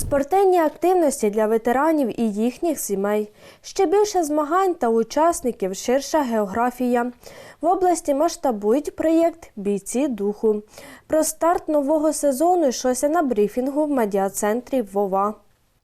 Спортивні активності для ветеранів і їхніх сімей. Ще більше змагань та учасників, ширша географія. В області масштабують проєкт Бійці духу. Про старт нового сезону йшлося на брифінгу в медіа-центрі Вова.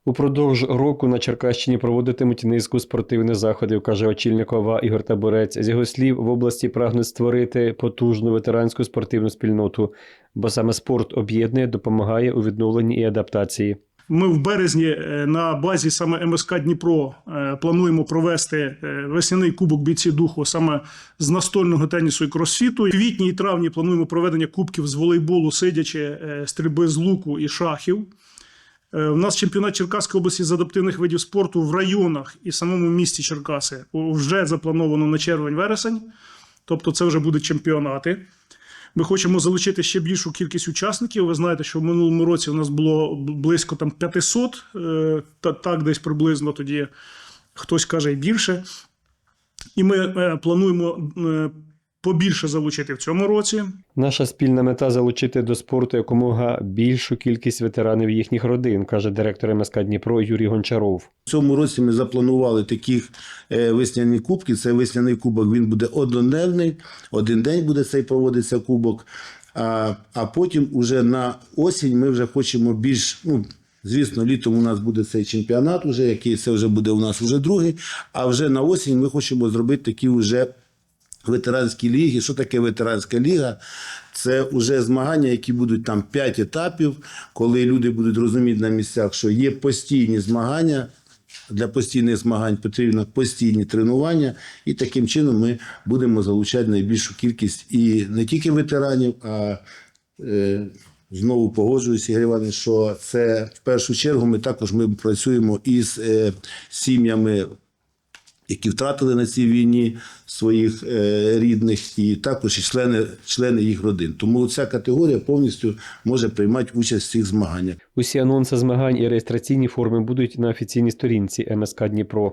Упродовж року на Черкащині проводитимуть низку спортивних заходів, каже очільник ОВА Ігор Табурець. З його слів, в області прагнуть створити потужну ветеранську спортивну спільноту, бо саме спорт об'єднує, допомагає у відновленні і адаптації. Ми в березні е, на базі саме МСК Дніпро е, плануємо провести е, весняний кубок бійці духу саме з настольного тенісу і кросфіту. В квітні і травні плануємо проведення кубків з волейболу, сидячи, стрільби з луку і шахів. У нас чемпіонат Черкаської області з адаптивних видів спорту в районах і самому місті Черкаси вже заплановано на червень-вересень. Тобто, це вже будуть чемпіонати. Ми хочемо залучити ще більшу кількість учасників. Ви знаєте, що в минулому році у нас було близько там 500, е, та так десь приблизно тоді хтось каже і більше. І ми е, плануємо е, побільше залучити в цьому році. Наша спільна мета залучити до спорту якомога більшу кількість ветеранів їхніх родин, каже директор МСК Дніпро Юрій Гончаров. В цьому році ми запланували таких е, весняні кубки. Це весняний кубок, він буде однодневний, один день буде цей проводитися кубок. А, а потім уже на осінь ми вже хочемо більш. Ну, Звісно, літом у нас буде цей чемпіонат, уже, який це вже буде у нас вже другий. А вже на осінь ми хочемо зробити такі вже ветеранські ліги. Що таке ветеранська ліга? Це вже змагання, які будуть там 5 етапів, коли люди будуть розуміти на місцях, що є постійні змагання. Для постійних змагань потрібно постійні тренування, і таким чином ми будемо залучати найбільшу кількість і не тільки ветеранів, а е, знову погоджуюся, Ігор Іванович, що це в першу чергу ми також ми працюємо із е, сім'ями які втратили на цій війні своїх е, рідних, і також і члени, члени їх родин. Тому ця категорія повністю може приймати участь в цих змаганнях. Усі анонси змагань і реєстраційні форми будуть на офіційній сторінці МСК Дніпро.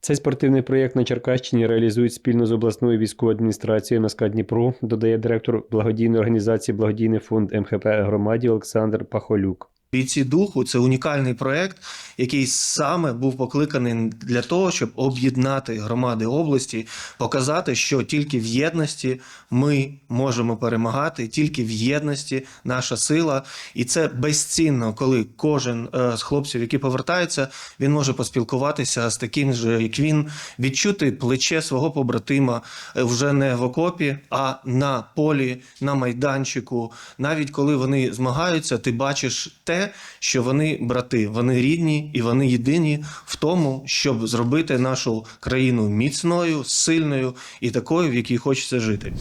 Цей спортивний проєкт на Черкащині реалізують спільно з обласною військовою адміністрацією МСК Дніпро, додає директор благодійної організації Благодійний фонд МХП громаді Олександр Пахолюк. Бійці духу це унікальний проект, який саме був покликаний для того, щоб об'єднати громади області, показати, що тільки в єдності ми можемо перемагати, тільки в єдності наша сила, і це безцінно, коли кожен е, з хлопців, які повертаються, він може поспілкуватися з таким же, як він, відчути плече свого побратима е, вже не в окопі, а на полі, на майданчику. Навіть коли вони змагаються, ти бачиш що вони брати, вони рідні і вони єдині в тому, щоб зробити нашу країну міцною, сильною і такою, в якій хочеться жити.